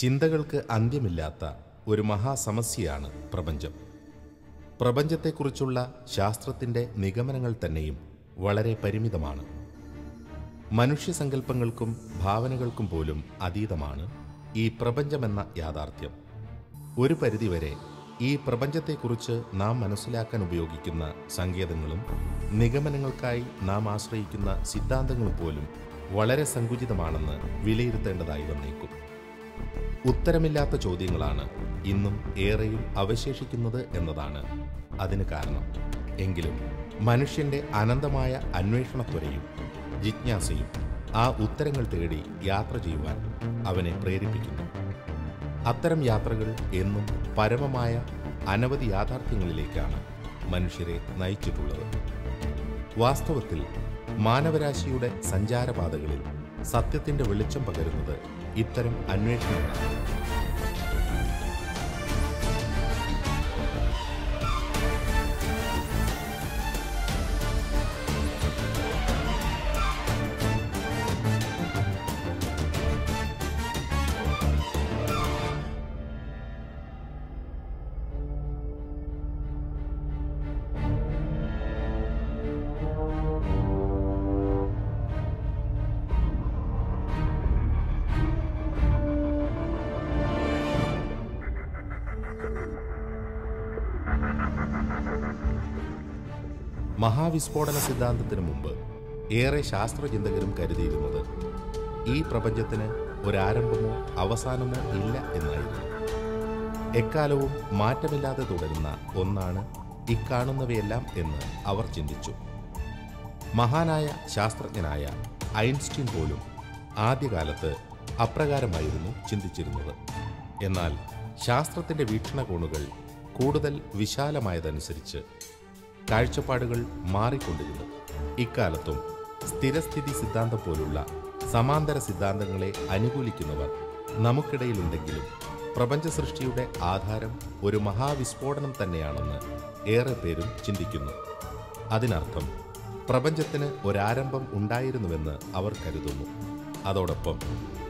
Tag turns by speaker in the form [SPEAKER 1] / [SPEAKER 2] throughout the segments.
[SPEAKER 1] ചിന്തകൾക്ക് അന്ത്യമില്ലാത്ത ഒരു മഹാസമസ്യയാണ് പ്രപഞ്ചം. പ്രപഞ്ചത്തെക്കുറിച്ചുള്ള ശാസ്ത്രത്തിന്റെ നിഗമനങ്ങൾ തന്നെയും വളരെ പരിമിതമാണ്. മനുഷ്യസങ്കല്പങ്ങൾക്കും ഭാവനകൾക്കും പോലും അതീതമാണ് ഈ പ്രപഞ്ചമെന്ന യാഥാർത്ഥ്യം. ഒരു പരിധിവരെ ഈ പ്രപഞ്ചത്തെക്കുറിച്ച് നാം മനസ്സിലാക്കാൻ ഉപയോഗിക്കുന്ന സങ്കേതങ്ങളും നിഗമനങ്ങൾക്കായി നാം ആശ്രയിക്കുന്ന സിദ്ധാന്തങ്ങളും പോലും വളരെ സങ്കുചിതമാണെന്ന് വിലയിരുത്തേണ്ടതായി വന്നേക്കും. ഉത്തരമില്ലാത്ത ചോദ്യങ്ങളാണ് ഇന്നും ഏറെയും അവശേഷിക്കുന്നത് എന്നതാണ് അതിന് കാരണം. എങ്കിലും മനുഷ്യന്റെ അനന്തമായ അന്വേഷണത്വരയും ജിജ്ഞാസയും ആ ഉത്തരങ്ങൾ തേടി യാത്ര ചെയ്യുവാൻ അവനെ പ്രേരിപ്പിക്കുന്നു. അത്തരം യാത്രകൾ എന്നും പരമമായ അനവധി യാഥാർത്ഥ്യങ്ങളിലേക്കാണ് മനുഷ്യരെ നയിച്ചിട്ടുള്ളത്. വാസ്തവത്തിൽ മാനവരാശിയുടെ സഞ്ചാരപാതകളിൽ സത്യത്തിന്റെ വെളിച്ചം പകരുന്നത് ഇത്തരം അന്വേഷണങ്ങളാണ് മഹാവിസ്ഫോടന സിദ്ധാന്തത്തിന് മുമ്പ് ഏറെ ശാസ്ത്രചിന്തകരും കരുതിയിരുന്നത് ഈ പ്രപഞ്ചത്തിന് ഒരാരംഭമോ അവസാനമോ ഇല്ല എന്നായിരുന്നു. എക്കാലവും മാറ്റമില്ലാതെ തുടരുന്ന ഒന്നാണ് ഇക്കാണുന്നവയെല്ലാം എന്ന് അവർ ചിന്തിച്ചു. മഹാനായ ശാസ്ത്രജ്ഞനായ ഐൻസ്റ്റീൻ പോലും ആദ്യകാലത്ത് അപ്രകാരമായിരുന്നു ചിന്തിച്ചിരുന്നത്. എന്നാൽ ശാസ്ത്രത്തിന്റെ വീക്ഷണകോണുകൾ കൂടുതൽ വിശാലമായതനുസരിച്ച് കാഴ്ചപ്പാടുകൾ മാറിക്കൊണ്ടിരുന്നു. ഇക്കാലത്തും സ്ഥിരസ്ഥിതി സിദ്ധാന്തം പോലുള്ള സമാന്തര സിദ്ധാന്തങ്ങളെ അനുകൂലിക്കുന്നവർ നമുക്കിടയിലുണ്ടെങ്കിലും പ്രപഞ്ച സൃഷ്ടിയുടെ ആധാരം ഒരു മഹാവിസ്ഫോടനം തന്നെയാണെന്ന് ഏറെ പേരും ചിന്തിക്കുന്നു. അതിനർത്ഥം പ്രപഞ്ചത്തിന് ഒരാരംഭം ഉണ്ടായിരുന്നുവെന്ന് അവർ കരുതുന്നു. അതോടൊപ്പം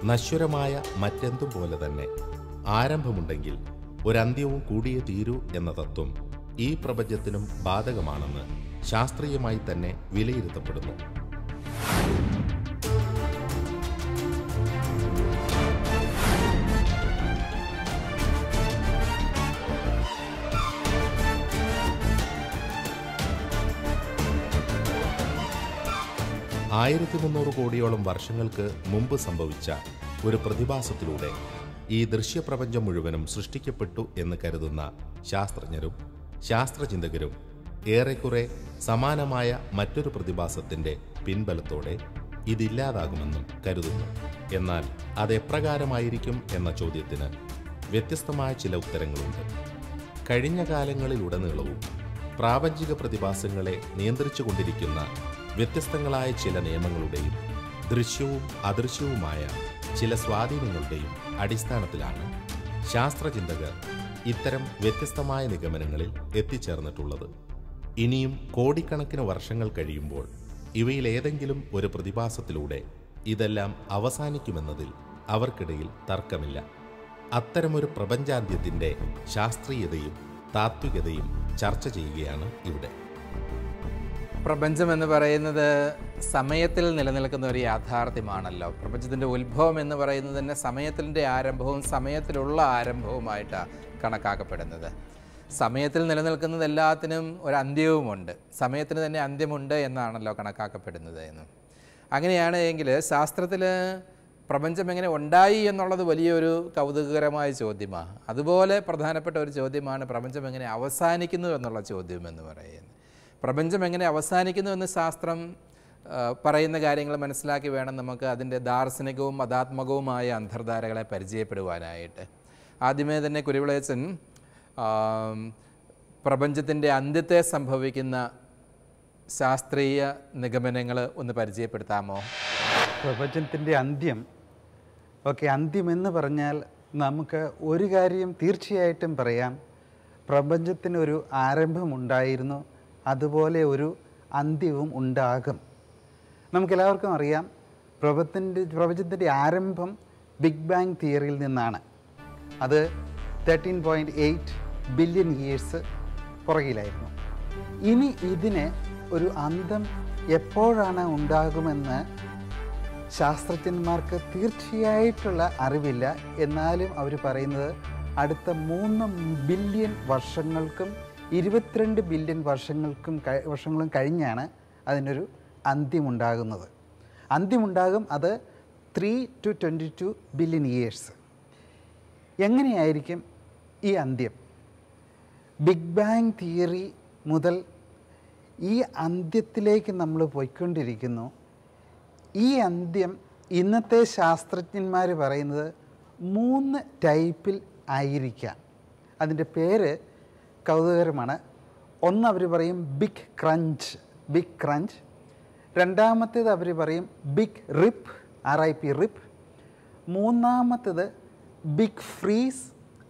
[SPEAKER 1] നശ്വരമായ മറ്റെന്തും പോലെ തന്നെ ആരംഭമുണ്ടെങ്കിൽ ഒരന്ത്യവും കൂടിയേ തീരൂ എന്ന തത്വം ഈ പ്രപഞ്ചത്തിനും ബാധകമാണെന്ന് ശാസ്ത്രീയമായി തന്നെ വിലയിരുത്തപ്പെടുന്നു. ആയിരത്തി മുന്നൂറ് കോടിയോളം വർഷങ്ങൾക്ക് മുമ്പ് സംഭവിച്ച ഒരു പ്രതിഭാസത്തിലൂടെ ഈ ദൃശ്യപ്രപഞ്ചം മുഴുവനും സൃഷ്ടിക്കപ്പെട്ടു എന്ന് കരുതുന്ന ശാസ്ത്രജ്ഞരും ശാസ്ത്രചിന്തകരും ഏറെക്കുറെ സമാനമായ മറ്റൊരു പ്രതിഭാസത്തിന്റെ പിൻബലത്തോടെ ഇതില്ലാതാകുമെന്നും കരുതുന്നു. എന്നാൽ അതെപ്രകാരമായിരിക്കും എന്ന ചോദ്യത്തിന് വ്യത്യസ്തമായ ചില ഉത്തരങ്ങളുണ്ട്. കഴിഞ്ഞ കാലങ്ങളിലുടനീളവും പ്രാപഞ്ചിക പ്രതിഭാസങ്ങളെ നിയന്ത്രിച്ചു കൊണ്ടിരിക്കുന്ന വ്യത്യസ്തങ്ങളായ ചില നിയമങ്ങളുടെയും ദൃശ്യവും അദൃശ്യവുമായ ചില സ്വാധീനങ്ങളുടെയും അടിസ്ഥാനത്തിലാണ് ശാസ്ത്രചിന്തകർ ഇത്തരം വ്യത്യസ്തമായ നിഗമനങ്ങളിൽ എത്തിച്ചേർന്നിട്ടുള്ളത്. ഇനിയും കോടിക്കണക്കിന് വർഷങ്ങൾ കഴിയുമ്പോൾ ഇവയിലേതെങ്കിലും ഒരു പ്രതിഭാസത്തിലൂടെ ഇതെല്ലാം അവസാനിക്കുമെന്നതിൽ അവർക്കിടയിൽ തർക്കമില്ല. അത്തരമൊരു പ്രപഞ്ചാന്ത്യത്തിന്റെ ശാസ്ത്രീയതയും താത്വികതയും ചർച്ച ചെയ്യുകയാണ് ഇവിടെ.
[SPEAKER 2] പ്രപഞ്ചം എന്ന് പറയുന്നത് സമയത്തിൽ നിലനിൽക്കുന്ന ഒരു യാഥാർത്ഥ്യമാണല്ലോ. പ്രപഞ്ചത്തിന്റെ ഉത്ഭവം എന്ന് പറയുന്നത് തന്നെ സമയത്തിന്റെ ആരംഭവും സമയത്തിലുള്ള ആരംഭവുമായിട്ടാണ്. കണക്കാക്കപ്പെടുന്നത്. സമയത്തിൽ നിലനിൽക്കുന്നത് എല്ലാത്തിനും ഒരു അന്ത്യവുമുണ്ട്. സമയത്തിന് തന്നെ അന്ത്യമുണ്ട് എന്നാണല്ലോ കണക്കാക്കപ്പെടുന്നത് എന്ന്. അങ്ങനെയാണ് എങ്കിൽ ശാസ്ത്രത്തിൽ പ്രപഞ്ചം എങ്ങനെ ഉണ്ടായി എന്നുള്ളത് വലിയൊരു കൗതുകകരമായ ചോദ്യമാണ് അതുപോലെ പ്രധാനപ്പെട്ട ഒരു ചോദ്യമാണ് പ്രപഞ്ചം എങ്ങനെ അവസാനിക്കുന്നു എന്നുള്ള ചോദ്യം എന്ന് പറയുന്നത്. പ്രപഞ്ചം എങ്ങനെ അവസാനിക്കുന്നു എന്ന് ശാസ്ത്രം പറയുന്ന കാര്യങ്ങൾ മനസ്സിലാക്കി വേണം നമുക്ക് അതിന്റെ ദാർശനികവും മതാത്മകവുമായ അന്തർധാരകളെ പരിചയപ്പെടുവാനായിട്ട്. ആദ്യമേ തന്നെ കുരുവിളയച്ചൻ പ്രപഞ്ചത്തിന്റെ അന്ത്യത്തെ സംഭവിക്കുന്ന ശാസ്ത്രീയ നിഗമനങ്ങൾ ഒന്ന് പരിചയപ്പെടുത്താമോ?
[SPEAKER 3] പ്രപഞ്ചത്തിന്റെ അന്ത്യം. ഓക്കെ അന്ത്യമെന്ന് പറഞ്ഞാൽ നമുക്ക് ഒരു കാര്യം തീർച്ചയായിട്ടും പറയാം. പ്രപഞ്ചത്തിനൊരു ആരംഭമുണ്ടായിരുന്നു. അതുപോലെ ഒരു അന്ത്യവും ഉണ്ടാകും. നമുക്കെല്ലാവർക്കും അറിയാം പ്രപഞ്ചത്തിന്റെ പ്രപഞ്ചത്തിന്റെ ആരംഭം ബിഗ് ബാങ് തിയറിയിൽ നിന്നാണ്. അത് thirteen point eight billion years പുറകിലായിരുന്നു. ഇനി ഇതിന് ഒരു അന്തം എപ്പോഴാണ് ഉണ്ടാകുമെന്ന് ശാസ്ത്രജ്ഞന്മാർക്ക് തീർച്ചയായിട്ടുള്ള അറിവില്ല. എന്നാലും അവർ പറയുന്നത് അടുത്ത മൂന്ന് ബില്യൺ വർഷങ്ങൾക്കും ഇരുപത്തിരണ്ട് ബില്യൺ വർഷങ്ങൾക്കും വർഷങ്ങളും കഴിഞ്ഞാണ് അതിനൊരു അന്ത്യമുണ്ടാകുന്നത്. അന്ത്യമുണ്ടാകും അത് three two twenty two billion years എങ്ങനെയായിരിക്കും ഈ അന്ത്യം? ബിഗ് ബാങ് തിയറി മുതൽ ഈ അന്ത്യത്തിലേക്ക് നമ്മൾ പോയിക്കൊണ്ടിരിക്കുന്നു. ഈ അന്ത്യം ഇന്നത്തെ ശാസ്ത്രജ്ഞന്മാർ പറയുന്നത് മൂന്ന് ടൈപ്പിൽ ആയിരിക്കാം. അതിന്റെ പേര് കൗതുകരമാണ് ഒന്ന് അവർ പറയും ബിഗ് ക്രഞ്ച് ബിഗ് ക്രഞ്ച്. രണ്ടാമത്തേത് അവർ പറയും big rip R I P rip. മൂന്നാമത്തേത് ബിഗ് ഫ്രീസ്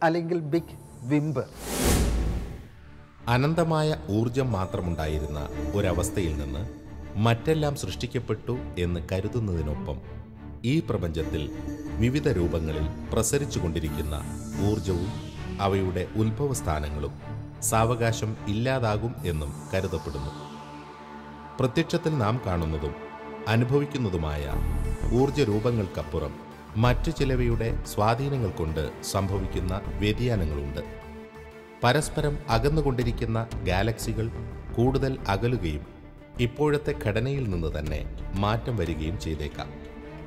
[SPEAKER 3] അല്ലെങ്കിൽ ബിഗ് വിംബ്
[SPEAKER 1] അനന്തമായ ഊർജം മാത്രമുണ്ടായിരുന്ന ഒരവസ്ഥയിൽ നിന്ന് മറ്റെല്ലാം സൃഷ്ടിക്കപ്പെട്ടു എന്ന് കരുതുന്നതിനൊപ്പം ഈ പ്രപഞ്ചത്തിൽ വിവിധ രൂപങ്ങളിൽ പ്രസരിച്ചുകൊണ്ടിരിക്കുന്ന ഊർജവും അവയുടെ ഉത്ഭവസ്ഥാനങ്ങളും സാവകാശം ഇല്ലാതാകും എന്നും കരുതപ്പെടുന്നു. പ്രത്യക്ഷത്തിൽ നാം കാണുന്നതും അനുഭവിക്കുന്നതുമായ ഊർജരൂപങ്ങൾക്കപ്പുറം മറ്റു ചിലവയുടെ സ്വാധീനങ്ങൾ കൊണ്ട് സംഭവിക്കുന്ന വ്യതിയാനങ്ങളുണ്ട്. പരസ്പരം അകന്നുകൊണ്ടിരിക്കുന്ന ഗാലക്സികൾ കൂടുതൽ അകലുകയും ഇപ്പോഴത്തെ ഘടനയിൽ നിന്ന് തന്നെ മാറ്റം വരികയും ചെയ്തേക്കാം.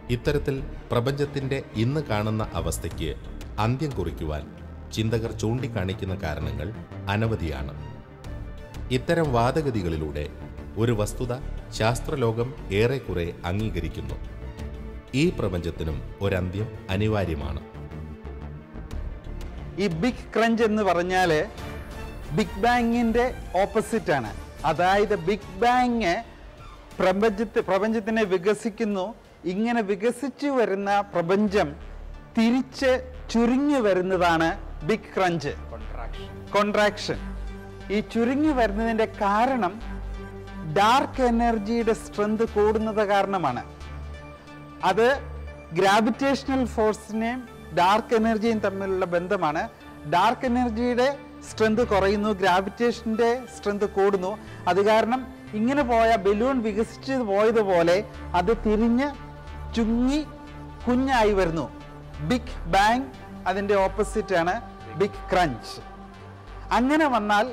[SPEAKER 1] ഇത്തരത്തിൽ പ്രപഞ്ചത്തിന്റെ ഇന്ന് കാണുന്ന അവസ്ഥയ്ക്ക് അന്ത്യം കുറിക്കുവാൻ ചിന്തകർ ചൂണ്ടിക്കാണിക്കുന്ന കാരണങ്ങൾ അനവധിയാണ്. ഇത്തരം വാദഗതികളിലൂടെ ഒരു വസ്തുത ശാസ്ത്രലോകം ഏറെക്കുറെ അംഗീകരിക്കുന്നു. ഈ പ്രപഞ്ചത്തിനും ഒരന്ത്യം അനിവാര്യമാണ്.
[SPEAKER 3] ഈ ബിഗ് ക്രഞ്ച് എന്ന് പറഞ്ഞാൽ ബിഗ് ബാങ്ങിന്റെ ഓപ്പോസിറ്റാണ് അതായത് ബിഗ് ബാങ് പ്രപഞ്ചത്തെ പ്രപഞ്ചത്തിനെ വികസിക്കുന്നു. ഇങ്ങനെ വികസിച്ചു വരുന്ന പ്രപഞ്ചം തിരിച്ച് ചുരുങ്ങി വരുന്നതാണ് ബിഗ് ക്രഞ്ച്
[SPEAKER 2] കോൺട്രാക്ഷൻ
[SPEAKER 3] കോൺട്രാക്ഷൻ ഈ ചുരുങ്ങി വരുന്നതിന്റെ കാരണം ഡാർക്ക് എനർജിയുടെ സ്ട്രെങ്ത് കൂടുന്നത് കാരണമാണ്. അത് ഗ്രാവിറ്റേഷണൽ ഫോഴ്സിനെയും ഡാർക്ക് എനർജിയും തമ്മിലുള്ള ബന്ധമാണ്. ഡാർക്ക് എനർജിയുടെ സ്ട്രെങ്ത് കുറയുന്നു ഗ്രാവിറ്റേഷന്റെ സ്ട്രെങ്ത് കൂടുന്നു. അത് കാരണം ഇങ്ങനെ പോയ ബലൂൺ വികസിച്ച് പോയതുപോലെ അത് തിരിഞ്ഞ് ചുങ്ങി കുഞ്ഞായി വരുന്നു. ബിഗ് ബാങ് അതിന്റെ ഓപ്പോസിറ്റാണ് ബിഗ് ക്രഞ്ച് അങ്ങനെ വന്നാൽ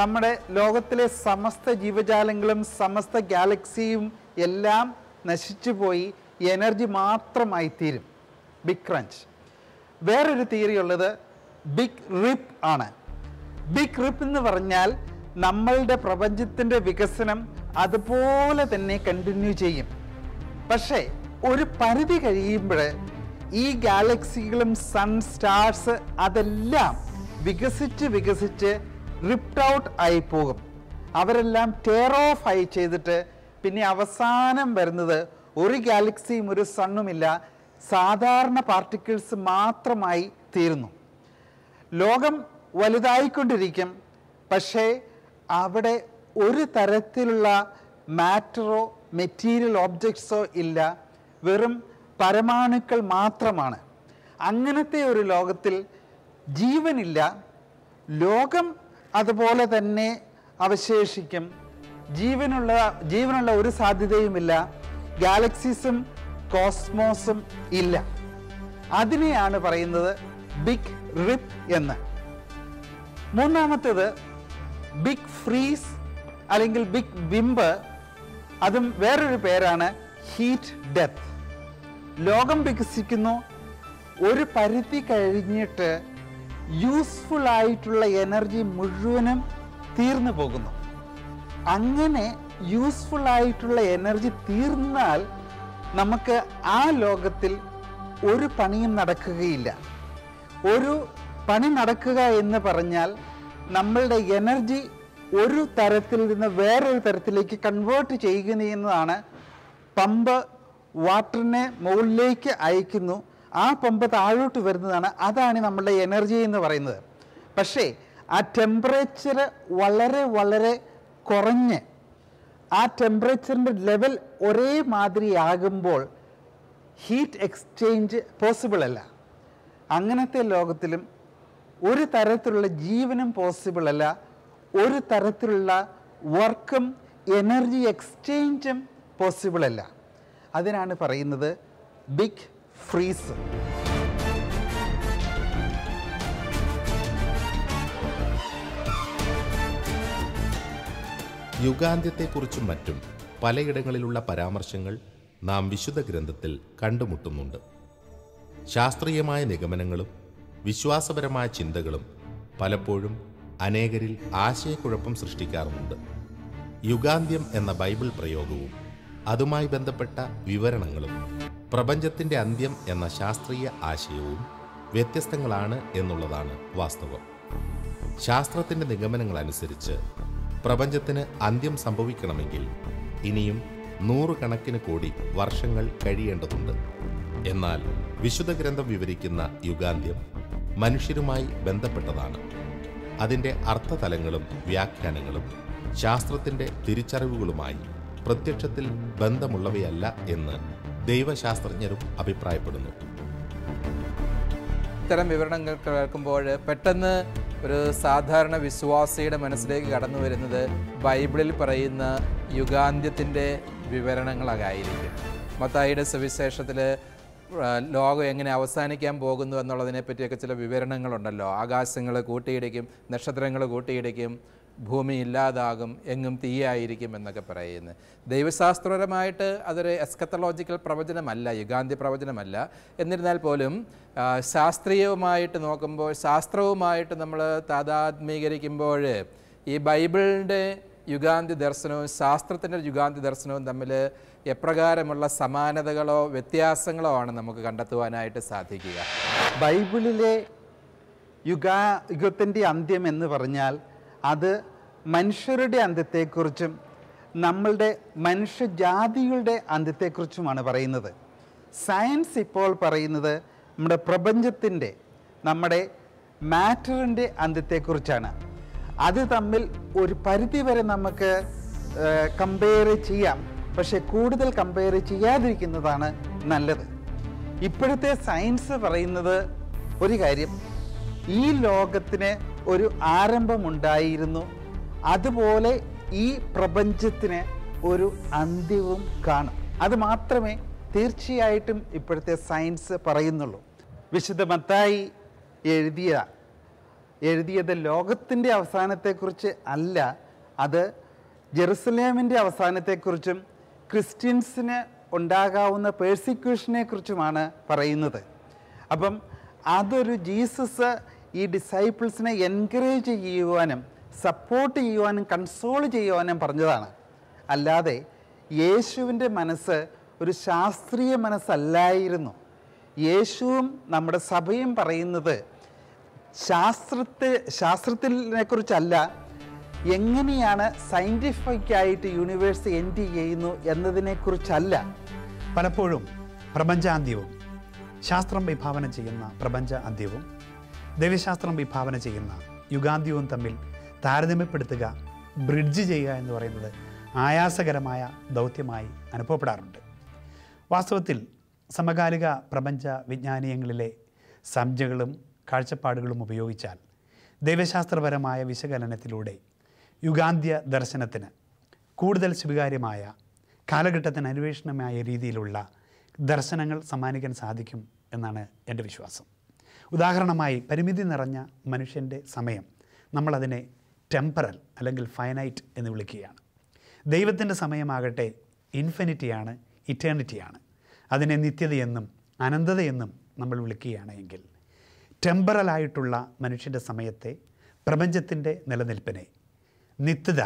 [SPEAKER 3] നമ്മുടെ ലോകത്തിലെ സമസ്ത ജീവജാലങ്ങളും സമസ്ത ഗാലക്സിയും എല്ലാം നശിച്ചു പോയി എനർജി മാത്രമായി തീരും ബിഗ് ക്രഞ്ച് വേറൊരു തിയറി ഉള്ളത് ബിഗ് റിപ്പ് ആണ്. ബിഗ് റിപ്പ് എന്ന് പറഞ്ഞാൽ നമ്മളുടെ പ്രപഞ്ചത്തിന്റെ വികസനം അതുപോലെ തന്നെ കണ്ടിന്യൂ ചെയ്യും. പക്ഷേ ഒരു പരിധി കഴിയുമ്പോൾ ഈ ഗാലക്സികളും സൺ സ്റ്റാർസ് അതെല്ലാം വികസിച്ച് വികസിച്ച് റിപ്റ്റ് ഔട്ട് ആയി പോകും. അവരെല്ലാം ടേർ ഓഫ് ആയി ചെയ്തിട്ട് പിന്നെ അവസാനം വരുന്നത് ഒരു ഗാലക്സിയും ഒരു സണ്ണുമില്ല. സാധാരണ പാർട്ടിക്കിൾസ് മാത്രമായി തീരുന്നു. ലോകം വലുതായിക്കൊണ്ടിരിക്കും. പക്ഷേ അവിടെ ഒരു തരത്തിലുള്ള മാറ്ററോ മെറ്റീരിയൽ ഓബ്ജക്ട്സോ ഇല്ല. വെറും പരമാണുക്കൾ മാത്രമാണ്. അങ്ങനത്തെ ഒരു ലോകത്തിൽ ജീവനില്ല. ലോകം അതുപോലെ തന്നെ അവശേഷിക്കും. ജീവനുള്ള ജീവനുള്ള ഒരു സാധ്യതയുമില്ല. ഗാലക്സീസും കോസ്മോസും ഇല്ല. അതിനെയാണ് പറയുന്നത് ബിഗ് റിപ്പ് എന്ന്. മൂന്നാമത്തേത് ബിഗ് ഫ്രീസ് അല്ലെങ്കിൽ ബിഗ് വിമ്പ്. അതും വേറൊരു പേരാണ് ഹീറ്റ് ഡെത്ത്. ലോകം വികസിക്കുന്നു. ഒരു പരിധി കഴിഞ്ഞിട്ട് യൂസ്ഫുൾ ആയിട്ടുള്ള എനർജി മുഴുവനും തീർന്നു പോകുന്നു. അങ്ങനെ യൂസ്ഫുൾ ആയിട്ടുള്ള എനർജി തീർന്നാൽ നമുക്ക് ആ ലോകത്തിൽ ഒരു പണിയും നടക്കുകയില്ല. ഒരു പണി നടക്കുക എന്ന് പറഞ്ഞാൽ നമ്മളുടെ എനർജി ഒരു തരത്തിൽ നിന്ന് വേറൊരു തരത്തിലേക്ക് കൺവേർട്ട് ചെയ്യുന്നതാണ് പമ്പ് വാട്ടറിനെ മുകളിലേക്ക് അയക്കുന്നു. ആ പമ്പ് താഴോട്ട് വരുന്നതാണ്. അതാണ് നമ്മളുടെ എനർജി എന്ന് പറയുന്നത്. പക്ഷേ ആ ടെമ്പറേച്ചർ വളരെ വളരെ കുറഞ്ഞ് ആ ടെമ്പറേച്ചറിന്റെ ലെവൽ ഒരേ മാതിരി ആകുമ്പോൾ ഹീറ്റ് എക്സ്ചേഞ്ച് പോസിബിൾ അല്ല. അങ്ങനത്തെ ലോകത്തിലും ഒരു തരത്തിലുള്ള ജീവനും പോസിബിൾ അല്ല. ഒരു തരത്തിലുള്ള വർക്കും എനർജി എക്സ്ചേഞ്ചും പോസിബിൾ അല്ല. അതിനാണ് പറയുന്നത് ബിഗ് ഫ്രീസ്
[SPEAKER 1] യുഗാന്ത്യത്തെക്കുറിച്ചും മറ്റും പലയിടങ്ങളിലുള്ള പരാമർശങ്ങൾ നാം വിശുദ്ധ ഗ്രന്ഥത്തിൽ കണ്ടുമുട്ടുന്നുണ്ട്. ശാസ്ത്രീയമായ നിഗമനങ്ങളും വിശ്വാസപരമായ ചിന്തകളും പലപ്പോഴും അനേകരിൽ ആശയക്കുഴപ്പം സൃഷ്ടിക്കാറുമുണ്ട്. യുഗാന്ത്യം എന്ന ബൈബിൾ പ്രയോഗവും അതുമായി ബന്ധപ്പെട്ട വിവരണങ്ങളും പ്രപഞ്ചത്തിന്റെ അന്ത്യം എന്ന ശാസ്ത്രീയ ആശയവും വ്യത്യസ്തങ്ങളാണ് എന്നുള്ളതാണ് വാസ്തവം. ശാസ്ത്രത്തിന്റെ നിഗമനങ്ങൾ അനുസരിച്ച് പ്രപഞ്ചത്തിന് അന്ത്യം സംഭവിക്കണമെങ്കിൽ ഇനിയും നൂറുകണക്കിന് കോടി വർഷങ്ങൾ കഴിയേണ്ടതുണ്ട്. എന്നാൽ വിശുദ്ധ ഗ്രന്ഥം വിവരിക്കുന്ന യുഗാന്ത്യം മനുഷ്യരുമായി ബന്ധപ്പെട്ടതാണ്. അതിന്റെ അർത്ഥതലങ്ങളും വ്യാഖ്യാനങ്ങളും ശാസ്ത്രത്തിന്റെ തിരിച്ചറിവുകളുമായി പ്രത്യക്ഷത്തിൽ ബന്ധമുള്ളവയല്ല എന്ന് ദൈവശാസ്ത്രജ്ഞരും അഭിപ്രായപ്പെടുന്നു.
[SPEAKER 2] ഇത്തരം വിവരണങ്ങൾ കേൾക്കുമ്പോൾ പെട്ടെന്ന് ഒരു സാധാരണ വിശ്വാസിയുടെ മനസ്സിലേക്ക് കടന്നു വരുന്നത് ബൈബിളിൽ പറയുന്ന യുഗാന്ത്യത്തിന്റെ വിവരണങ്ങളായിരിക്കും മത്തായിയുടെ സുവിശേഷത്തിൽ ലോകം എങ്ങനെ അവസാനിക്കാൻ പോകുന്നു എന്നുള്ളതിനെ പറ്റിയൊക്കെ ചില വിവരണങ്ങളുണ്ടല്ലോ. ആകാശങ്ങൾ കൂട്ടിയിടിക്കും നക്ഷത്രങ്ങൾ കൂട്ടിയിടിക്കും ഭൂമി ഇല്ലാതാകും എങ്ങും തീയായിരിക്കും എന്നൊക്കെ പറയുന്നത് ദൈവശാസ്ത്രപരമായിട്ട് അതൊരു എസ്കത്തലോജിക്കൽ പ്രവചനമല്ല യുഗാന്തി പ്രവചനമല്ല. എന്നിരുന്നാൽ പോലും ശാസ്ത്രീയവുമായിട്ട് നോക്കുമ്പോൾ ശാസ്ത്രവുമായിട്ട് നമ്മൾ താതാത്മീകരിക്കുമ്പോൾ ഈ ബൈബിളിന്റെ യുഗാന്തി ദർശനവും ശാസ്ത്രത്തിന്റെ യുഗാന്തി ദർശനവും തമ്മിൽ എപ്രകാരമുള്ള സമാനതകളോ വ്യത്യാസങ്ങളോ ആണ് നമുക്ക് കണ്ടെത്തുവാനായിട്ട് സാധിക്കുക.
[SPEAKER 3] ബൈബിളിലെ യുഗാ യുഗത്തിന്റെ അന്ത്യം എന്ന് പറഞ്ഞാൽ അത് മനുഷ്യരുടെ അന്ത്യത്തെക്കുറിച്ചും നമ്മളുടെ മനുഷ്യജാതികളുടെ അന്ത്യത്തെക്കുറിച്ചുമാണ് പറയുന്നത്. സയൻസ് ഇപ്പോൾ പറയുന്നത് നമ്മുടെ പ്രപഞ്ചത്തിന്റെ നമ്മുടെ മാറ്ററിന്റെ അന്ത്യത്തെക്കുറിച്ചാണ് അത് തമ്മിൽ ഒരു പരിധിവരെ നമുക്ക് കമ്പയർ ചെയ്യാം. പക്ഷേ കൂടുതൽ കമ്പയർ ചെയ്യാതിരിക്കുന്നതാണ് നല്ലത്. ഇപ്പോഴത്തെ സയൻസ് പറയുന്നത് ഒരു കാര്യം. ഈ ലോകത്തിന് ഒരു ആരംഭമുണ്ടായിരുന്നു. അതുപോലെ ഈ പ്രപഞ്ചത്തിന് ഒരു അന്ത്യവും കാണും. അത് മാത്രമേ തീർച്ചയായിട്ടും ഇപ്പോഴത്തെ സയൻസ് പറയുന്നുള്ളൂ. വിശുദ്ധ മത്തായി എഴുതിയ എഴുതിയത് ലോകത്തിന്റെ അവസാനത്തെക്കുറിച്ച് അല്ല അത് ജെറുസലേമിന്റെ അവസാനത്തെക്കുറിച്ചും ക്രിസ്ത്യൻസിന് ഉണ്ടാകാവുന്ന പേഴ്സിക്യൂഷനെക്കുറിച്ചുമാണ് പറയുന്നത്. അപ്പം അതൊരു ജീസസ് ഈ ഡിസൈപ്പിൾസിനെ എൻകറേജ് ചെയ്യുവാനും സപ്പോർട്ട് ചെയ്യുവാനും കൺസോൾ ചെയ്യുവാനും പറഞ്ഞതാണ്. അല്ലാതെ യേശുവിന്റെ മനസ്സ് ഒരു ശാസ്ത്രീയ മനസ്സല്ലായിരുന്നു. യേശുവും നമ്മുടെ സഭയും പറയുന്നത് ശാസ്ത്രത്തെ ശാസ്ത്രത്തിനെ കുറിച്ചല്ല എങ്ങനെയാണ് സയന്റിഫിക് ആയിട്ട് യൂണിവേഴ്സ് എൻഡ് ചെയ്യുന്നു എന്നതിനെക്കുറിച്ചല്ല
[SPEAKER 4] പലപ്പോഴും പ്രപഞ്ചാന്ത്യവും ശാസ്ത്രം വിഭാവനം ചെയ്യുന്ന പ്രപഞ്ച അന്ത്യവും ദൈവശാസ്ത്രം വിഭാവന ചെയ്യുന്ന യുഗാന്ത്യവും തമ്മിൽ താരതമ്യപ്പെടുത്തുക ബ്രിഡ്ജ് ചെയ്യുക എന്ന് പറയുന്നത് ആയാസകരമായ ദൗത്യമായി അനുഭവപ്പെടാറുണ്ട്. വാസ്തവത്തിൽ സമകാലിക പ്രപഞ്ച വിജ്ഞാനീയങ്ങളിലെ സംജകളും കാഴ്ചപ്പാടുകളും ഉപയോഗിച്ചാൽ ദൈവശാസ്ത്രപരമായ വിശകലനത്തിലൂടെ യുഗാന്ത്യ ദർശനത്തിന് കൂടുതൽ സ്വീകാര്യമായ കാലഘട്ടത്തിന് അന്വേഷണമായ രീതിയിലുള്ള ദർശനങ്ങൾ സമ്മാനിക്കാൻ സാധിക്കും എന്നാണ് എന്റെ വിശ്വാസം. ഉദാഹരണമായി പരിമിതി നിറഞ്ഞ മനുഷ്യന്റെ സമയം. നമ്മളതിനെ ടെമ്പറൽ അല്ലെങ്കിൽ ഫൈനൈറ്റ് എന്ന് വിളിക്കുകയാണ്. ദൈവത്തിന്റെ സമയമാകട്ടെ ഇൻഫിനിറ്റിയാണ് ഇറ്റേണിറ്റിയാണ് അതിനെ നിത്യതയെന്നും അനന്തതയെന്നും നമ്മൾ വിളിക്കുകയാണ് എങ്കിൽ ടെമ്പറലായിട്ടുള്ള മനുഷ്യന്റെ സമയത്തെ പ്രപഞ്ചത്തിന്റെ നിലനിൽപ്പിനെ നിത്യത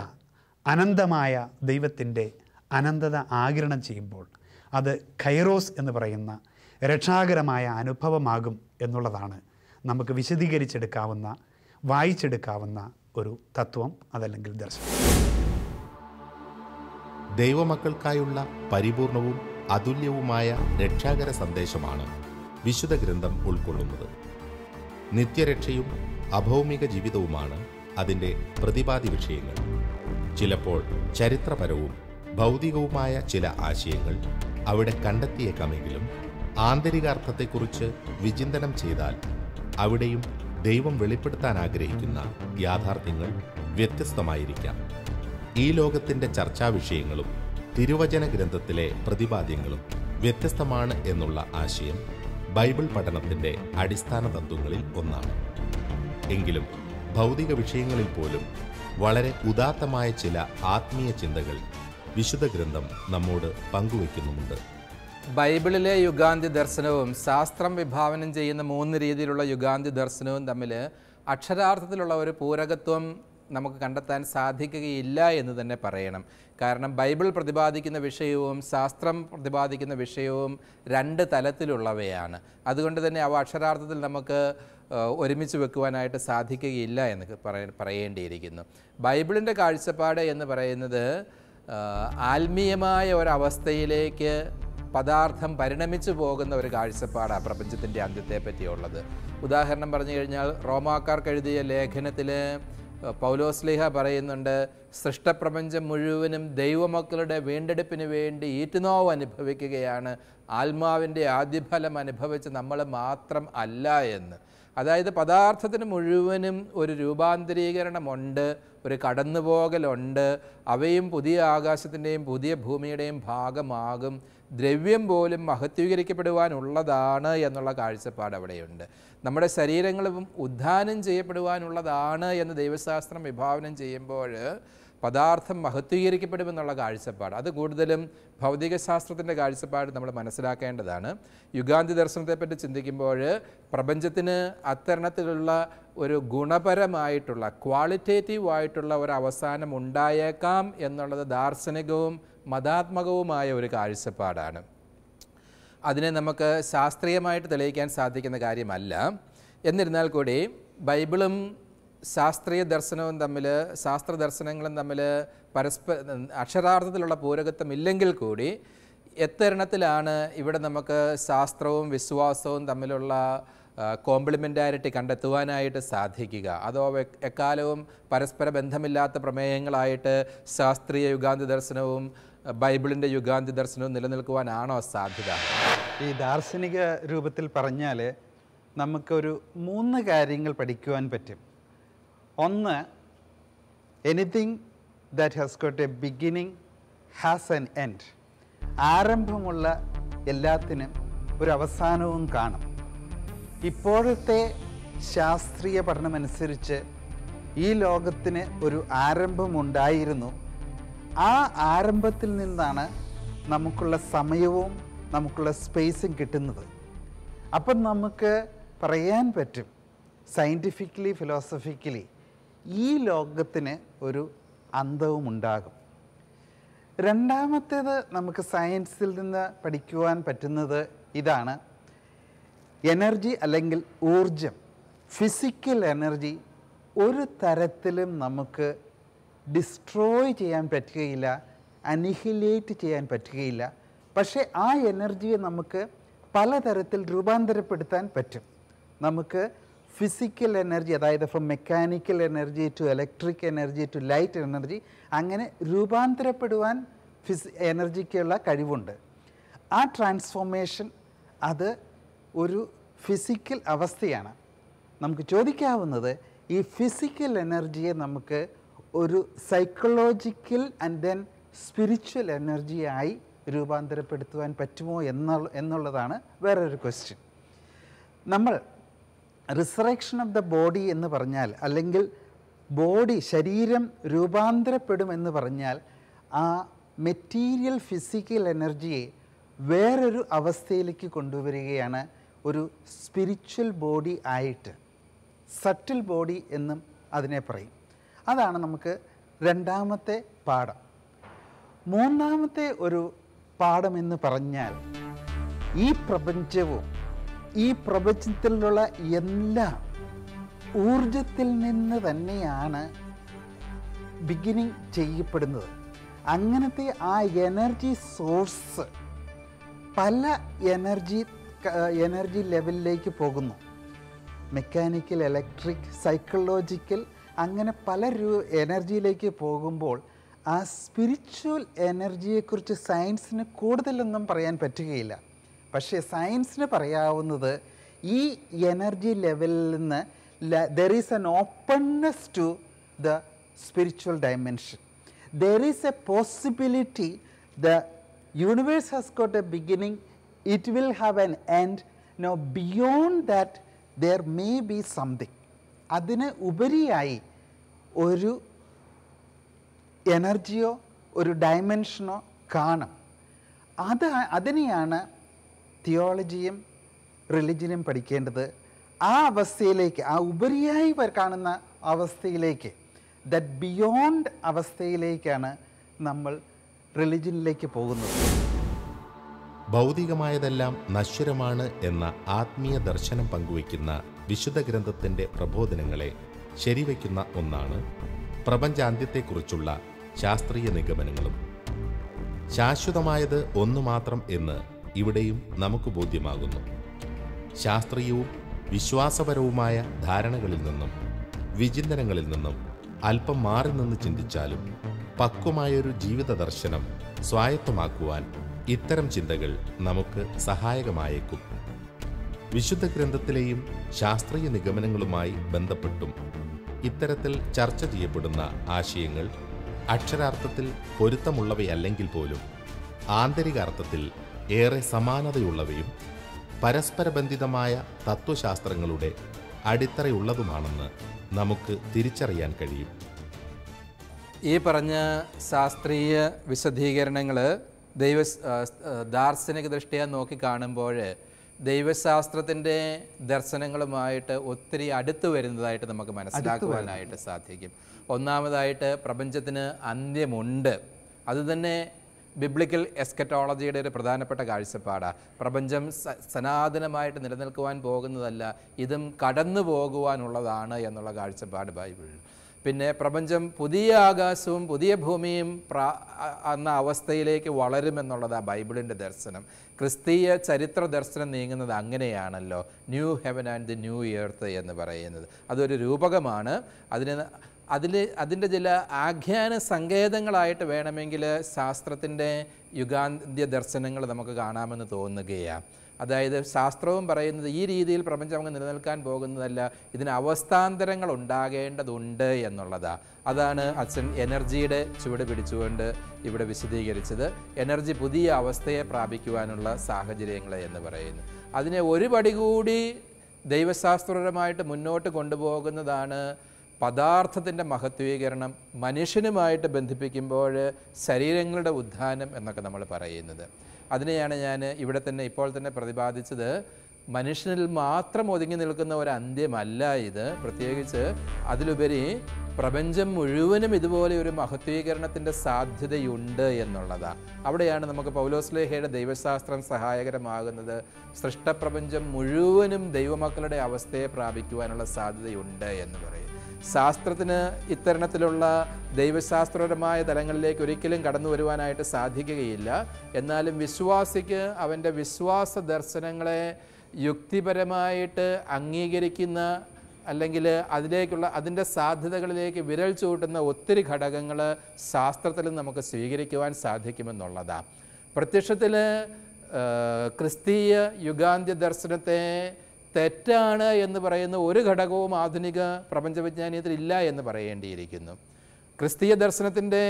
[SPEAKER 4] അനന്തമായ ദൈവത്തിന്റെ അനന്തത ആകിരണം ചെയ്യുമ്പോൾ അത് ഖൈറോസ് എന്ന് പറയുന്ന രക്ഷാകരമായ അനുഭവമാകും എന്നുള്ളതാണ്. നമുക്ക് വിശദീകരിച്ചെടുക്കാവുന്ന വായിച്ചെടുക്കാവുന്ന ഒരു തത്വം അതല്ലെങ്കിൽ ദർശനം.
[SPEAKER 1] ദൈവമക്കൾക്കായുള്ള പരിപൂർണവും അതുല്യവുമായ രക്ഷാകര സന്ദേശമാണ് വിശുദ്ധ ഗ്രന്ഥം ഉൾക്കൊള്ളുന്നത്. നിത്യരക്ഷയും അഭൗമിക ജീവിതവുമാണ് അതിന്റെ പ്രതിപാദി വിഷയങ്ങൾ. ചിലപ്പോൾ ചരിത്രപരവും ഭൗതികവുമായ ചില ആശയങ്ങൾ അവിടെ കണ്ടെത്തിയേക്കാമെങ്കിലും ആന്തരികാർത്ഥത്തെക്കുറിച്ച് വിചിന്തനം ചെയ്താൽ അവിടെയും ദൈവം വെളിപ്പെടുത്താൻ ആഗ്രഹിക്കുന്ന യാഥാർത്ഥ്യങ്ങൾ വ്യത്യസ്തമായിരിക്കാം. ഈ ലോകത്തിന്റെ ചർച്ചാ വിഷയങ്ങളും തിരുവചന ഗ്രന്ഥത്തിലെ പ്രതിപാദ്യങ്ങളും വ്യത്യസ്തമാണ് എന്നുള്ള ആശയം ബൈബിൾ പഠനത്തിന്റെ അടിസ്ഥാന തത്വങ്ങളിൽ ഒന്നാണ്. എങ്കിലും ഭൗതിക വിഷയങ്ങളിൽ പോലും വളരെ ഉദാത്തമായ ചില ആത്മീയ ചിന്തകൾ വിശുദ്ധ ഗ്രന്ഥം നമ്മോട് പങ്കുവയ്ക്കുന്നുമുണ്ട്.
[SPEAKER 2] ബൈബിളിലെ യുഗാന്തി ദർശനവും ശാസ്ത്രം വിഭാവനം ചെയ്യുന്ന മൂന്ന് രീതിയിലുള്ള യുഗാന്തി ദർശനവും തമ്മിൽ അക്ഷരാർത്ഥത്തിലുള്ള ഒരു പൂരകത്വം നമുക്ക് കണ്ടെത്താൻ സാധിക്കുകയില്ല എന്ന് തന്നെ പറയണം. കാരണം ബൈബിൾ പ്രതിപാദിക്കുന്ന വിഷയവും ശാസ്ത്രം പ്രതിപാദിക്കുന്ന വിഷയവും രണ്ട് തലത്തിലുള്ളവയാണ്. അതുകൊണ്ട് തന്നെ അവ അക്ഷരാർത്ഥത്തിൽ നമുക്ക് ഒരുമിച്ച് വെക്കുവാനായിട്ട് സാധിക്കുകയില്ല എന്ന് പറയ പറയേണ്ടിയിരിക്കുന്നു. ബൈബിളിന്റെ കാഴ്ചപ്പാട് എന്ന് പറയുന്നത് ആത്മീയമായ ഒരവസ്ഥയിലേക്ക് പദാർത്ഥം പരിണമിച്ചു പോകുന്ന ഒരു കാഴ്ചപ്പാടാണ് പ്രപഞ്ചത്തിന്റെ അന്ത്യത്തെ പറ്റിയുള്ളത് ഉദാഹരണം പറഞ്ഞു കഴിഞ്ഞാൽ റോമാക്കാർക്ക് എഴുതിയ ലേഖനത്തിൽ പൗലോസ്ലിഹ പറയുന്നുണ്ട് സൃഷ്ടപ്രപഞ്ചം മുഴുവനും ദൈവമക്കളുടെ വീണ്ടെടുപ്പിന് വേണ്ടി ഈറ്റുനോവ് അനുഭവിക്കുകയാണ്. ആത്മാവിന്റെ ആദ്യഫലം അനുഭവിച്ച് നമ്മൾ മാത്രം അല്ല എന്ന്. അതായത് പദാർത്ഥത്തിന് മുഴുവനും ഒരു രൂപാന്തരീകരണമുണ്ട് ഒരു കടന്നുപോകലുണ്ട്. അവയും പുതിയ ആകാശത്തിന്റെയും പുതിയ ഭൂമിയുടെയും ഭാഗമാകും. ദ്രവ്യം പോലും മഹത്വീകരിക്കപ്പെടുവാനുള്ളതാണ് എന്നുള്ള കാഴ്ചപ്പാട് അവിടെയുണ്ട്. നമ്മുടെ ശരീരങ്ങളും ഉദ്ധാനം ചെയ്യപ്പെടുവാനുള്ളതാണ് എന്ന് ദൈവശാസ്ത്രം വിഭാവനം ചെയ്യുമ്പോൾ പദാർത്ഥം മഹത്വീകരിക്കപ്പെടുമെന്നുള്ള കാഴ്ചപ്പാട്. അത് കൂടുതലും ഭൗതികശാസ്ത്രത്തിന്റെ കാഴ്ചപ്പാട് നമ്മൾ മനസ്സിലാക്കേണ്ടതാണ്. യുഗാന്തി ദർശനത്തെപ്പറ്റി ചിന്തിക്കുമ്പോൾ പ്രപഞ്ചത്തിന് അത്തരണത്തിലുള്ള ഒരു ഗുണപരമായിട്ടുള്ള ക്വാളിറ്റേറ്റീവ് ആയിട്ടുള്ള ഒരു അവസാനം ഉണ്ടായേക്കാം എന്നുള്ളത് ദാർശനികവും മതാത്മകവുമായ ഒരു കാഴ്ചപ്പാടാണ്. അതിനെ നമുക്ക് ശാസ്ത്രീയമായിട്ട് തെളിയിക്കാൻ സാധിക്കുന്ന കാര്യമല്ല. എന്നിരുന്നാൽ കൂടി ബൈബിളും ശാസ്ത്രീയ ദർശനവും തമ്മിൽ ശാസ്ത്ര ദർശനങ്ങളും തമ്മിൽ പരസ്പര അക്ഷരാർത്ഥത്തിലുള്ള പൂരകത്വം ഇല്ലെങ്കിൽ കൂടി എത്തരണത്തിലാണ് ഇവിടെ നമുക്ക് ശാസ്ത്രവും വിശ്വാസവും തമ്മിലുള്ള കോംപ്ലിമെന്റാരിറ്റി കണ്ടെത്തുവാനായിട്ട് സാധിക്കുക. അതോ എക്കാലവും പരസ്പര ബന്ധമില്ലാത്ത പ്രമേയങ്ങളായിട്ട് ശാസ്ത്രീയ യുഗാന്തി ദർശനവും ബൈബിളിന്റെ യുഗാന്തി ദർശനവും നിലനിൽക്കുവാനാണോ സാധ്യത?
[SPEAKER 3] ഈ ദാർശനിക രൂപത്തിൽ പറഞ്ഞാൽ നമുക്കൊരു മൂന്ന് കാര്യങ്ങൾ പഠിക്കുവാൻ പറ്റും. ഒന്ന് anything that has got a beginning has an end ആരംഭമുള്ള എല്ലാത്തിനും ഒരു അവസാനവും കാണും. ഇപ്പോഴത്തെ ശാസ്ത്രീയ പഠനമനുസരിച്ച് ഈ ലോകത്തിന് ഒരു ആരംഭമുണ്ടായിരുന്നു ആ ആരംഭത്തിൽ നിന്നാണ് നമുക്കുള്ള സമയവും നമുക്കുള്ള സ്പേസും കിട്ടുന്നത്. അപ്പം നമുക്ക് പറയാൻ പറ്റും സയന്റിഫിക്കലി ഫിലോസഫിക്കലി ഈ ലോകത്തിന് ഒരു അന്തവും ഉണ്ടാകും. രണ്ടാമത്തേത് നമുക്ക് സയൻസിൽ നിന്ന് പഠിക്കുവാൻ പറ്റുന്നത് ഇതാണ് എനർജി അല്ലെങ്കിൽ ഊർജം ഫിസിക്കൽ എനർജി ഒരു തരത്തിലും നമുക്ക് ഡിസ്ട്രോയ് ചെയ്യാൻ പറ്റുകയില്ല അനിഹിലേറ്റ് ചെയ്യാൻ പറ്റുകയില്ല. പക്ഷേ ആ എനർജിയെ നമുക്ക് പലതരത്തിൽ രൂപാന്തരപ്പെടുത്താൻ പറ്റും. നമുക്ക് ഫിസിക്കൽ എനർജി അതായത് from mechanical energy to electric energy to light energy അങ്ങനെ രൂപാന്തരപ്പെടുവാൻ ഫിസി എനർജിക്കുള്ള കഴിവുണ്ട്. ആ ട്രാൻസ്ഫോർമേഷൻ അത് ഒരു ഫിസിക്കൽ അവസ്ഥയാണ്. നമുക്ക് ചോദിക്കാവുന്നത് ഈ ഫിസിക്കൽ എനർജിയെ നമുക്ക് ഒരു സൈക്കോളജിക്കൽ ആൻഡ് ദെൻ സ്പിരിച്വൽ എനർജിയായി രൂപാന്തരപ്പെടുത്തുവാൻ പറ്റുമോ എന്നുള്ള എന്നുള്ളതാണ് വേറൊരു ക്വസ്റ്റ്യൻ നമ്മൾ റിസറക്ഷൻ ഓഫ് ദ ബോഡി എന്ന് പറഞ്ഞാൽ അല്ലെങ്കിൽ ബോഡി ശരീരം രൂപാന്തരപ്പെടുമെന്ന് പറഞ്ഞാൽ ആ മെറ്റീരിയൽ ഫിസിക്കൽ എനർജിയെ വേറൊരു അവസ്ഥയിലേക്ക് കൊണ്ടുവരികയാണ് ഒരു സ്പിരിച്വൽ ബോഡി ആയിട്ട്. സട്ടിൽ ബോഡി എന്നും അതിനെ പറയും. അതാണ് നമുക്ക് രണ്ടാമത്തെ പാഠം. മൂന്നാമത്തെ ഒരു പാഠം എന്ന് പറഞ്ഞാൽ ഈ പ്രപഞ്ചവും ഈ പ്രപഞ്ചത്തിലുള്ള എല്ലാം ഊർജത്തിൽ നിന്ന് തന്നെയാണ് ബിഗിനിങ് ചെയ്യപ്പെടുന്നത്. അങ്ങനത്തെ ആ എനർജി സോഴ്സ് പല എനർജി എനർജി ലെവലിലേക്ക് പോകുന്നു. മെക്കാനിക്കൽ ഇലക്ട്രിക് സൈക്കോളജിക്കൽ അങ്ങനെ പല രൂ എനർജിയിലേക്ക് പോകുമ്പോൾ ആ സ്പിരിച്വൽ എനർജിയെക്കുറിച്ച് സയൻസിന് കൂടുതലൊന്നും പറയാൻ പറ്റുകയില്ല. പക്ഷേ സയൻസിന് പറയാവുന്നത് ഈ എനർജി ലെവലിൽ നിന്ന് there is an openness to the spiritual dimension there is a possibility the universe has got a beginning it will have an end no beyond that there may be something അതിന് ഉപരിയായി ഒരു എനർജിയോ ഒരു ഡയമെൻഷനോ കാണും. അത് അതിനെയാണ് തിയോളജിയും റിലിജിയനും പഠിക്കേണ്ടത്. ആ അവസ്ഥയിലേക്ക് ആ ഉപരിയായി കാണുന്ന അവസ്ഥയിലേക്ക് ദറ്റ് ബിയോണ്ട് അവസ്ഥയിലേക്കാണ് നമ്മൾ റിലിജിയനിലേക്ക് പോകുന്നത്.
[SPEAKER 1] ഭൗതികമായതെല്ലാം നശ്വരമാണ് എന്ന ആത്മീയ ദർശനം പങ്കുവയ്ക്കുന്ന വിശുദ്ധ ഗ്രന്ഥത്തിന്റെ പ്രബോധനങ്ങളെ ശരിവയ്ക്കുന്ന ഒന്നാണ് പ്രപഞ്ചാന്ത്യത്തെക്കുറിച്ചുള്ള ശാസ്ത്രീയ നിഗമനങ്ങളും. ശാശ്വതമായത് ഒന്നു മാത്രം എന്ന് ഇവിടെയും നമുക്ക് ബോധ്യമാകുന്നു. ശാസ്ത്രീയവും വിശ്വാസപരവുമായ ധാരണകളിൽ നിന്നും വിചിന്തനങ്ങളിൽ നിന്നും അല്പം മാറി നിന്ന് ചിന്തിച്ചാലും പക്വമായൊരു ജീവിത ദർശനം സ്വായത്തമാക്കുവാൻ ഇത്തരം ചിന്തകൾ നമുക്ക് സഹായകമായേക്കും. വിശുദ്ധ ഗ്രന്ഥത്തിലെയും ശാസ്ത്രീയ നിഗമനങ്ങളുമായി ബന്ധപ്പെട്ടും ഇത്തരത്തിൽ ചർച്ച ചെയ്യപ്പെടുന്ന ആശയങ്ങൾ അക്ഷരാർത്ഥത്തിൽ പൊരുത്തമുള്ളവയല്ലെങ്കിൽ പോലും ആന്തരിക അർത്ഥത്തിൽ ഏറെ സമാനതയുള്ളവയും പരസ്പരബന്ധിതമായ തത്വശാസ്ത്രങ്ങളുടെ അടിത്തറയുള്ളതുമാണെന്ന് നമുക്ക് തിരിച്ചറിയാൻ കഴിയും.
[SPEAKER 2] ഈ പറഞ്ഞ ശാസ്ത്രീയ വിശദീകരണങ്ങൾ ദൈവ ദാർശനിക ദൃഷ്ടിയാ നോക്കി കാണുമ്പോൾ ദൈവശാസ്ത്രത്തിന്റെ ദർശനങ്ങളുമായിട്ട് ഒത്തിരി അടുത്ത് വരുന്നതായിട്ട് നമുക്ക് മനസ്സിലാക്കുവാനായിട്ട് സാധിക്കും. ഒന്നാമതായിട്ട് പ്രപഞ്ചത്തിന് അന്ത്യമുണ്ട്. അതുതന്നെ ബിബ്ലിക്കൽ എസ്കറ്റോളജിയുടെ ഒരു പ്രധാനപ്പെട്ട കാഴ്ചപ്പാടാണ് പ്രപഞ്ചം സ- സനാതനമായിട്ട് നിലനിൽക്കുവാൻ പോകുന്നതല്ല ഇതും കടന്നു പോകുവാനുള്ളതാണ് എന്നുള്ള കാഴ്ചപ്പാട് ബൈബിളിൽ. പിന്നെ പ്രപഞ്ചം പുതിയ ആകാശവും പുതിയ ഭൂമിയും പ്രാ എന്ന അവസ്ഥയിലേക്ക് വളരുമെന്നുള്ളതാണ് ബൈബിളിന്റെ ദർശനം. ക്രിസ്തീയ ചരിത്ര ദർശനം നീങ്ങുന്നത് അങ്ങനെയാണല്ലോ. New heaven and the new earth എന്ന് പറയുന്നത്. അതൊരു രൂപകമാണ്. അതിന് അതിൽ അതിന്റെ ചില ആഖ്യാന സങ്കേതങ്ങളായിട്ട് വേണമെങ്കിൽ ശാസ്ത്രത്തിന്റെ യുഗാന്ത്യ ദർശനങ്ങൾ നമുക്ക് കാണാമെന്ന് തോന്നുകയാണ് അതായത് ശാസ്ത്രവും പറയുന്നത് ഈ രീതിയിൽ പ്രപഞ്ചം അങ്ങ് നിലനിൽക്കാൻ പോകുന്നതല്ല ഇതിന് അവസ്ഥാന്തരങ്ങൾ ഉണ്ടാകേണ്ടതുണ്ട് എന്നുള്ളതാണ് അതാണ് അച്ഛൻ എനർജിയുടെ ചുവട് പിടിച്ചുകൊണ്ട് ഇവിടെ വിശദീകരിച്ചത്. എനർജി പുതിയ അവസ്ഥയെ പ്രാപിക്കുവാനുള്ള സാഹചര്യങ്ങൾ എന്ന് പറയുന്നു. അതിനെ ഒരു പടി കൂടി ദൈവശാസ്ത്രപരമായിട്ട് മുന്നോട്ട് കൊണ്ടുപോകുന്നതാണ് പദാർത്ഥത്തിന്റെ മഹത്വീകരണം. മനുഷ്യനുമായിട്ട് ബന്ധിപ്പിക്കുമ്പോൾ ശരീരങ്ങളുടെ ഉദ്ധാനം എന്നൊക്കെ നമ്മൾ പറയുന്നത്. അതിനെയാണ് ഞാൻ ഇവിടെ തന്നെ ഇപ്പോൾ തന്നെ പ്രതിപാദിച്ചത്. മനുഷ്യനിൽ മാത്രം ഒതുങ്ങി നിൽക്കുന്ന ഒരു അന്ത്യമല്ല ഇത്. പ്രത്യേകിച്ച് അതിലുപരി പ്രപഞ്ചം മുഴുവനും ഇതുപോലെ ഒരു മഹത്വീകരണത്തിന്റെ സാധ്യതയുണ്ട് എന്നുള്ളതാണ്. അവിടെയാണ് നമുക്ക് പൗലോസ്ലേഹയുടെ ദൈവശാസ്ത്രം സഹായകരമാകുന്നത്. സൃഷ്ടപ്രപഞ്ചം മുഴുവനും ദൈവമക്കളുടെ അവസ്ഥയെ പ്രാപിക്കുവാനുള്ള സാധ്യതയുണ്ട് എന്ന് പറയും. ശാസ്ത്രത്തിന് ഇത്തരണത്തിലുള്ള ദൈവശാസ്ത്രപരമായ തലങ്ങളിലേക്ക് ഒരിക്കലും കടന്നു വരുവാനായിട്ട് സാധിക്കുകയില്ല. എന്നാലും വിശ്വാസിക്ക് അവന്റെ വിശ്വാസ ദർശനങ്ങളെ യുക്തിപരമായിട്ട് അംഗീകരിക്കുന്ന അല്ലെങ്കിൽ അതിലേക്കുള്ള അതിന്റെ സാധ്യതകളിലേക്ക് വിരൽ ചൂട്ടുന്ന ഒത്തിരി ഘടകങ്ങൾ ശാസ്ത്രത്തിൽ നമുക്ക് സ്വീകരിക്കുവാൻ സാധിക്കുമെന്നുള്ളതാണ് പ്രത്യക്ഷത്തിൽ ക്രിസ്തീയ യുഗാന്ത്യ ദർശനത്തെ തെറ്റാണ് എന്ന് പറയുന്ന ഒരു ഘടകവും ആധുനിക പ്രപഞ്ചവിജ്ഞാനീയത്തിൽ ഇല്ല എന്ന് പറയേണ്ടിയിരിക്കുന്നു. ക്രിസ്തീയ ദർശനത്തിന്റെ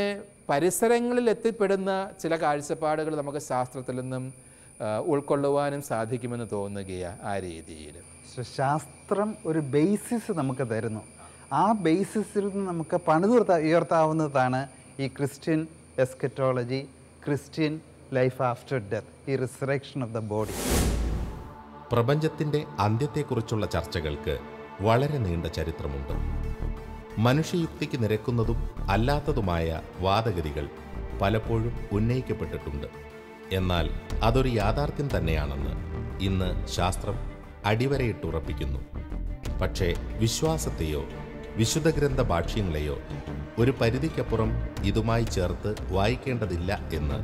[SPEAKER 2] പരിസരങ്ങളിൽ എത്തിപ്പെടുന്ന ചില കാഴ്ചപ്പാടുകൾ നമുക്ക് ശാസ്ത്രത്തിൽ നിന്നും ഉൾക്കൊള്ളുവാനും സാധിക്കുമെന്ന് തോന്നുകയാണ് ആ രീതിയിൽ.
[SPEAKER 3] ശാസ്ത്രം ഒരു ബേസിസ് നമുക്ക് തരുന്നു. ആ ബേസിസിൽ നിന്ന് നമുക്ക് പണിതുയർത്ത ഉയർത്താവുന്നതാണ് ഈ Christian eschatology Christian life after death ഈ റിസറക്ഷൻ ഓഫ് ദ ബോഡി
[SPEAKER 1] പ്രപഞ്ചത്തിന്റെ അന്ത്യത്തെക്കുറിച്ചുള്ള ചർച്ചകൾക്ക് വളരെ നീണ്ട ചരിത്രമുണ്ട്. മനുഷ്യയുക്തിക്ക് നിരക്കുന്നതും അല്ലാത്തതുമായ വാദഗതികൾ പലപ്പോഴും ഉന്നയിക്കപ്പെട്ടിട്ടുണ്ട്. എന്നാൽ അതൊരു യാഥാർത്ഥ്യം തന്നെയാണെന്ന് ഇന്ന് ശാസ്ത്രം അടിവരയിട്ടുറപ്പിക്കുന്നു. പക്ഷേ വിശ്വാസത്തെയോ വിശുദ്ധ ഗ്രന്ഥ ഭാഷ്യങ്ങളെയോ ഒരു പരിധിക്കപ്പുറം ഇതുമായി ചേർത്ത് വായിക്കേണ്ടതില്ല എന്ന്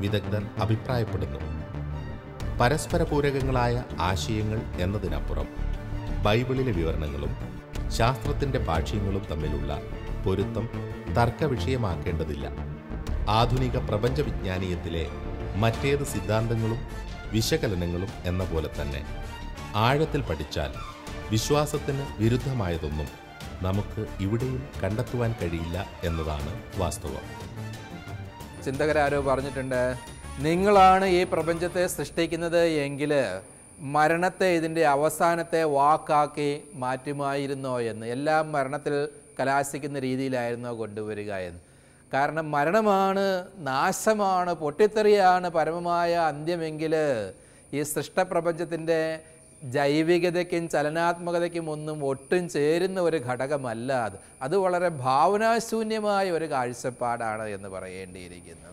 [SPEAKER 1] വിദഗ്ധർ അഭിപ്രായപ്പെടുന്നു. പരസ്പര പൂരകങ്ങളായ ആശയങ്ങൾ എന്നതിനപ്പുറം ബൈബിളിലെ വിവരണങ്ങളും ശാസ്ത്രത്തിന്റെ ഭാഷ്യങ്ങളും തമ്മിലുള്ള പൊരുത്തം തർക്കവിഷയമാക്കേണ്ടതില്ല. ആധുനിക ആധുനിക പ്രപഞ്ചവിജ്ഞാനീയത്തിലെ മറ്റേത് സിദ്ധാന്തങ്ങളും വിശകലനങ്ങളും എന്ന പോലെ തന്നെ ആഴത്തിൽ പഠിച്ചാൽ വിശ്വാസത്തിന് വിരുദ്ധമായതൊന്നും നമുക്ക് ഇവിടെയും കണ്ടെത്തുവാൻ കഴിയില്ല എന്നതാണ് വാസ്തവം.
[SPEAKER 2] ചിന്തകരാരോ പറഞ്ഞിട്ടുണ്ട് നിങ്ങളാണ് ഈ പ്രപഞ്ചത്തെ സൃഷ്ടിക്കുന്നത് എങ്കിൽ മരണത്തെ ഇതിന്റെ അവസാനത്തെ വാക്കാക്കി മാറ്റുമായിരുന്നോ എന്ന് എല്ലാം മരണത്തിൽ കലാശിക്കുന്ന രീതിയിലായിരുന്നോ കൊണ്ടുവരിക എന്ന്. കാരണം മരണമാണ് നാശമാണ് പൊട്ടിത്തെറിയാണ് പരമമായ അന്ത്യമെങ്കിൽ ഈ സൃഷ്ടപ്രപഞ്ചത്തിന്റെ ജൈവികതയ്ക്കും ചലനാത്മകതയ്ക്കും ഒന്നും ഒട്ടും ചേരുന്ന ഒരു ഘടകമല്ല അത്. അത് വളരെ ഭാവനാശൂന്യമായ ഒരു കാഴ്ചപ്പാടാണ് എന്ന് പറയേണ്ടിയിരിക്കുന്നു.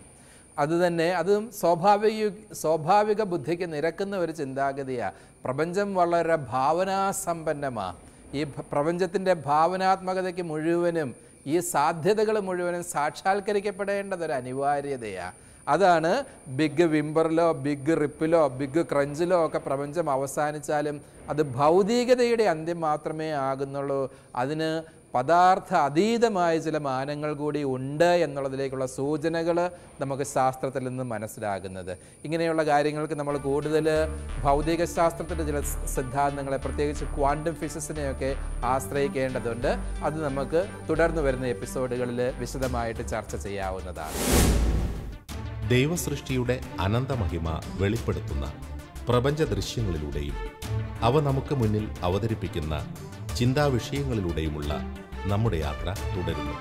[SPEAKER 2] അതുതന്നെ അതും സ്വാഭാവിക സ്വാഭാവിക ബുദ്ധിക്ക് നിരക്കുന്ന ഒരു ചിന്താഗതിയാണ് പ്രപഞ്ചം വളരെ ഭാവനാസമ്പന്നമാണ് ഈ പ്രപഞ്ചത്തിന്റെ ഭാവനാത്മകതയ്ക്ക് മുഴുവനും ഈ സാധ്യതകൾ മുഴുവനും സാക്ഷാത്കരിക്കപ്പെടേണ്ടത് ഒരു അനിവാര്യതയാണ് അതാണ് ബിഗ് വിംബറിലോ ബിഗ് റിപ്പിലോ ബിഗ് ക്രഞ്ചിലോ ഒക്കെ പ്രപഞ്ചം അവസാനിച്ചാലും അത് ഭൗതികതയുടെ അന്ത്യം മാത്രമേ ആകുന്നുള്ളൂ. അതിന് പദാർത്ഥ അതീതമായ ചില മാനങ്ങൾ കൂടി ഉണ്ട് എന്നുള്ളതിലേക്കുള്ള സൂചനകൾ നമുക്ക് ശാസ്ത്രത്തിൽ നിന്ന് മനസ്സിലാകുന്നത്. ഇങ്ങനെയുള്ള കാര്യങ്ങൾക്ക് നമ്മൾ കൂടുതൽ ഭൗതിക ശാസ്ത്രത്തിന്റെ ചില സിദ്ധാന്തങ്ങളെ പ്രത്യേകിച്ച് ക്വാണ്ടം ഫിസിക്സിനെയൊക്കെ ആശ്രയിക്കേണ്ടതുണ്ട്. അത് നമുക്ക് തുടർന്ന് വരുന്ന എപ്പിസോഡുകളിൽ വിശദമായിട്ട് ചർച്ച ചെയ്യാവുന്നതാണ്.
[SPEAKER 1] ദൈവസൃഷ്ടിയുടെ അനന്തമഹിമ വെളിപ്പെടുത്തുന്ന പ്രപഞ്ച ദൃശ്യങ്ങളിലൂടെയും അവ നമുക്ക് മുന്നിൽ അവതരിപ്പിക്കുന്ന ചിന്താവിഷയങ്ങളിലൂടെയുമുള്ള നമ്മുടെ യാത്ര തുടരുന്നു.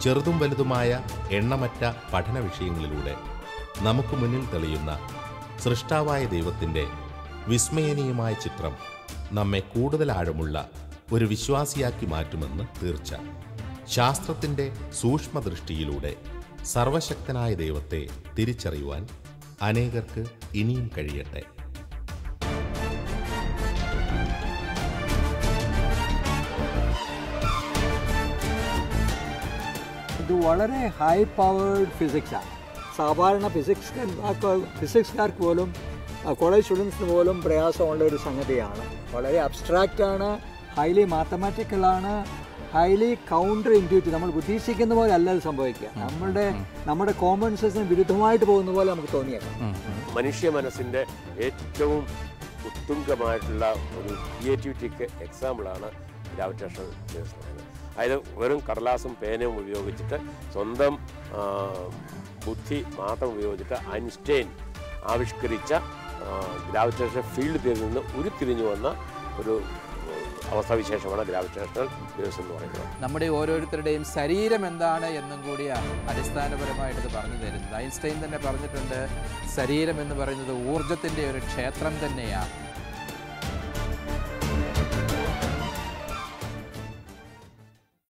[SPEAKER 1] ചെറുതും വലുതുമായ എണ്ണമറ്റ പഠന വിഷയങ്ങളിലൂടെ നമുക്ക് മുന്നിൽ തെളിയുന്ന സൃഷ്ടാവായ ദൈവത്തിന്റെ വിസ്മയനീയമായ ചിത്രം നമ്മെ കൂടുതൽ ആഴമുള്ള ഒരു വിശ്വാസിയാക്കി മാറ്റുമെന്ന് തീർച്ച. ശാസ്ത്രത്തിന്റെ സൂക്ഷ്മദൃഷ്ടിയിലൂടെ സർവശക്തനായ ദൈവത്തെ തിരിച്ചറിയുവാൻ അനേകർക്ക് ഇനിയും കഴിയട്ടെ.
[SPEAKER 5] ഇത് വളരെ ഹൈ പവേർഡ് ഫിസിക്സാണ് സാധാരണ ഫിസിക്സ് ഫിസിക്സുകാർക്ക് പോലും കോളേജ് സ്റ്റുഡൻസിന് പോലും പ്രയാസമുള്ള ഒരു സംഗതിയാണ്. വളരെ അബ്സ്ട്രാക്റ്റ് ആണ് ഹൈലി മാത്തമാറ്റിക്കലാണ് ഹൈലി കൗണ്ടർ ഇന്റ്യൂറ്റീവ് നമ്മൾ ഉദ്ദേശിക്കുന്ന പോലെ അല്ല അത് സംഭവിക്കുക. നമ്മളുടെ നമ്മുടെ കോമൺ സെൻസിന് വിരുദ്ധമായിട്ട് പോകുന്ന പോലെ നമുക്ക് തോന്നിയേക്കാം.
[SPEAKER 6] മനുഷ്യ മനസ്സിന്റെ ഏറ്റവും ഉത്തുംഗമായിട്ടുള്ള ഒരു ക്രിയേറ്റിവിറ്റിക്ക് എക്സാമ്പിളാണ് ഗ്രാവിറ്റേഷണൽ അതായത് വെറും കടലാസും പേനയും ഉപയോഗിച്ചിട്ട് സ്വന്തം ബുദ്ധി മാത്രം ഉപയോഗിച്ചിട്ട് ഐൻസ്റ്റൈൻ ആവിഷ്കരിച്ച ഗ്രാവിറ്റേഷൻ ഫീൽഡ് തിരിഞ്ഞ് നിന്ന് ഉരുത്തിരിഞ്ഞു വന്ന ഒരു അവസ്ഥാവിശേഷമാണ് ഗ്രാവിറ്റേഷണൽ വേവ്സ് എന്ന് പറയുന്നത്.
[SPEAKER 2] നമ്മുടെ ഓരോരുത്തരുടെയും ശരീരം എന്താണ് എന്നും കൂടിയാണ് അടിസ്ഥാനപരമായിട്ട് പറഞ്ഞു തരുന്നത്. ഐൻസ്റ്റൈൻ തന്നെ പറഞ്ഞിട്ടുണ്ട് ശരീരം എന്ന് പറയുന്നത് ഊർജത്തിന്റെ ഒരു ക്ഷേത്രം തന്നെയാണ്.